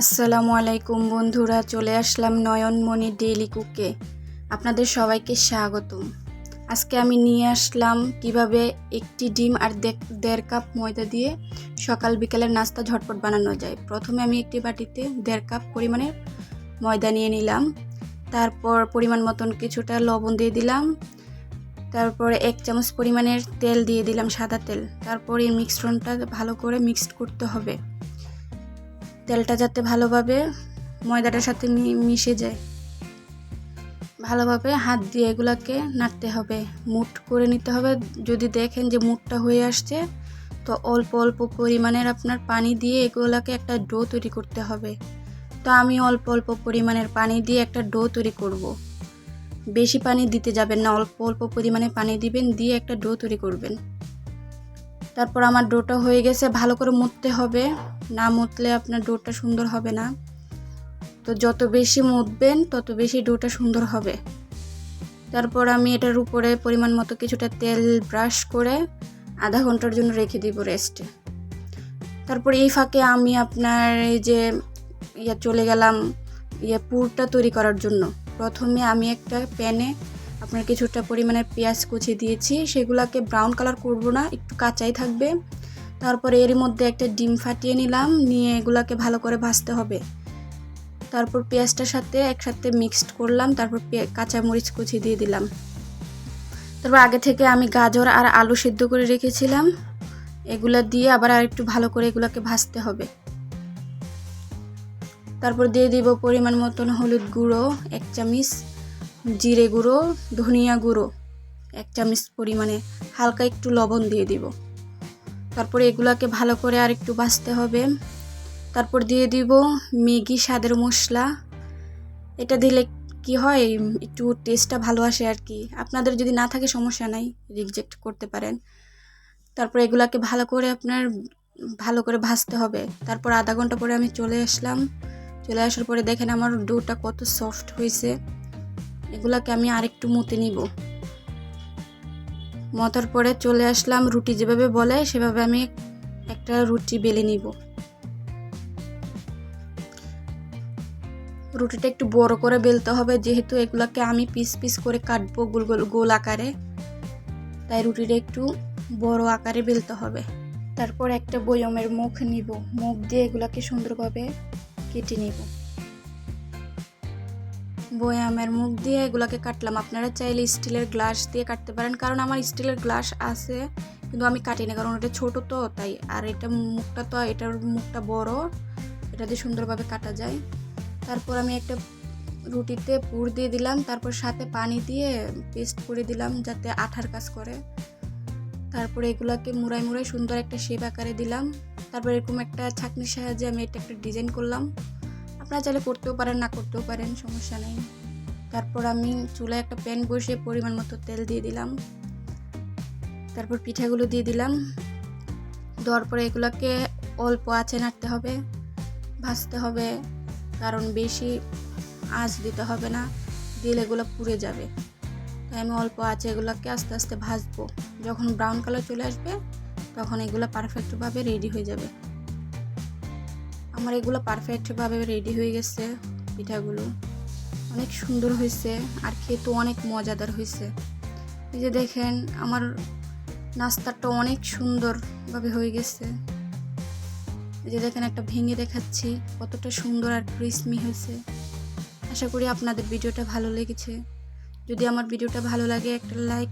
আসসালামু আলাইকুম বন্ধুরা, চলে আসলাম নয়নমণি ডেইলি কুকে আপনাদের সবাইকে স্বাগতম। আজকে আমি নিয়ে আসলাম কীভাবে একটি ডিম আর দেড় কাপ ময়দা দিয়ে সকাল বিকালের নাস্তা ঝটপট বানানো যায়। প্রথমে আমি একটি বাটিতে দেড় কাপ পরিমাণের ময়দা নিয়ে নিলাম। তারপর পরিমাণ মতন কিছুটা লবণ দিয়ে দিলাম। তারপরে এক চামচ পরিমাণের তেল দিয়ে দিলাম সাদা তেল। তারপর এই মিশ্রণটা ভালো করে মিক্সড করতে হবে। তেলটা যাতে ভালোভাবে ময়দাটার সাথে মিশে যায়। ভালোভাবে হাত দিয়ে এগুলাকে নাড়তে হবে। মুঠ করে নিতে হবে। যদি দেখেন যে মুঠটা হয়ে আসছে, তো অল্প অল্প পরিমাণের আপনার পানি দিয়ে এগুলাকে একটা ডো তৈরি করতে হবে। তো আমি অল্প অল্প পরিমাণের পানি দিয়ে একটা ডো তৈরি করব। বেশি পানি দিতে যাবেন না, অল্প অল্প পরিমাণে পানি দিবেন, দিয়ে একটা ডো তৈরি করবেন। তারপর আমার ডোটা হয়ে গেছে, ভালো করে মুততে হবে। না মুতলে আপনার ডোটা সুন্দর হবে না। তো যত বেশি মুতবেন, তত বেশি ডোটা সুন্দর হবে। তারপর আমি এটার উপরে পরিমাণ মতো কিছুটা তেল ব্রাশ করে আধা ঘণ্টার জন্য রেখে দিব রেস্টে তারপর এই ফাঁকে আমি আপনার এই যে ইয়ে চলে গেলাম ইয়ে পুরটা তৈরি করার জন্য। প্রথমে আমি একটা প্যানে আপনার কিছুটা পরিমাণের পেঁয়াজ কুচি দিয়েছি। সেগুলোকে ব্রাউন কালার করব না, একটু কাঁচাই থাকবে। তারপরে এর মধ্যে একটা ডিম ফাটিয়ে নিলাম, নিয়ে এগুলাকে ভালো করে ভাজতে হবে। তারপর পেঁয়াজটার সাথে একসাথে মিক্সড করলাম, তারপর কাঁচা মরিচ কুচি দিয়ে দিলাম। তারপর আগে থেকে আমি গাজর আর আলু সিদ্ধ করে রেখেছিলাম। এগুলো দিয়ে আবার আর একটু ভালো করে এগুলোকে ভাজতে হবে। তারপর দিয়ে দিব পরিমাণ মতন হলুদ গুঁড়ো, এক চামচ। জিরে গুঁড়ো, ধনিয়া গুঁড়ো, এক চামচ পরিমাণে হালকা একটু লবণ দিয়ে দিব। তারপর এগুলাকে ভালো করে আর একটু ভাজতে হবে। তারপর দিয়ে দিব ম্যাগি স্বাদের মশলা। এটা দিলে কি হয়, একটু টেস্টটা ভালো আসে আর কি। আপনাদের যদি না থাকে সমস্যা নাই রিজেক্ট করতে পারেন। তারপর এগুলাকে ভালো করে আপনার, ভালো করে ভাজতে হবে। তারপর আধা ঘণ্টা পরে আমি চলে আসলাম। চলে আসার পরে দেখেন আমার ডোটা কত সফট হয়েছে। এগুলাকে আমি আরেকটু মুতে নিব। মতার পরে চলে আসলাম, রুটি যেভাবে বলে সেভাবে আমি একটা রুটি বেলে নিব। রুটিটা একটু বড় করে বেলতে হবে, যেহেতু এগুলাকে আমি পিস পিস করে কাটবো গোল গোল গোল আকারে। তাই রুটিটা একটু বড় আকারে বেলতে হবে। তারপর একটা বয়মের মুখ নিব। মুখ দিয়ে এগুলাকে সুন্দরভাবে কেটে নিব। বয়ামের মুখ দিয়ে এগুলাকে কাটলাম। আপনারা চাইলে স্টিলের গ্লাস দিয়ে কাটতে পারেন, কারণ আমার স্টিলের গ্লাস আছে, কিন্তু আমি কাটি না, কারণ এটা ছোট তো, তাই। আর এটা মুখটা তো, এটার মুখটা বড়, এটা দিয়ে সুন্দরভাবে কাটা যায়। তারপর আমি একটা রুটিতে পুর দিয়ে দিলাম, তারপর সাথে পানি দিয়ে পেস্ট করে দিলাম যাতে আঠার কাজ করে। তারপরে এগুলাকে মুড়াই মুড়াই সুন্দর একটা শেপ আকারে দিলাম। তারপর এরকম একটা ছাকনির সাহায্যে আমি এটা একটা ডিজাইন করলাম। আপনারা চাইলে করতেও পারেন, না করতেও পারেন, সমস্যা নেই। তারপর আমি চুলায় একটা প্যান বসিয়ে পরিমাণ মতো তেল দিয়ে দিলাম। তারপর পিঠাগুলো দিয়ে দিলাম। দেওয়ার পরে এগুলোকে অল্প আঁচে নাড়তে হবে, ভাজতে হবে, কারণ বেশি আঁচ দিতে হবে না, দিলে এগুলো পুড়ে যাবে। তাই আমি অল্প আঁচে এগুলোকে আস্তে আস্তে ভাজবো। যখন ব্রাউন কালার চলে আসবে, তখন এগুলো পারফেক্টভাবে রেডি হয়ে যাবে। আমার এগুলো পারফেক্টভাবে রেডি হয়ে গেছে, পিঠাগুলো। অনেক সুন্দর হয়েছে আর খেতে অনেক মজাদার হয়েছে। এই যে দেখেন, আমার নাস্তাটা অনেক সুন্দরভাবে হয়ে গেছে। এই যে দেখেন, একটা ভেঙে দেখাচ্ছি, কতটা সুন্দর আর ক্রিসমি হয়েছে। আশা করি আপনাদের ভিডিওটা ভালো লেগেছে। যদি আমার ভিডিওটা ভালো লাগে, একটা লাইক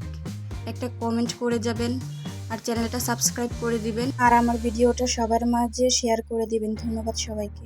একটা কমেন্ট করে যাবেন। আর চ্যানেলটা সাবস্ক্রাইব করে দিবেন। আর আমার ভিডিওটা সবার মাঝে শেয়ার করে দিবেন। ধন্যবাদ সবাইকে।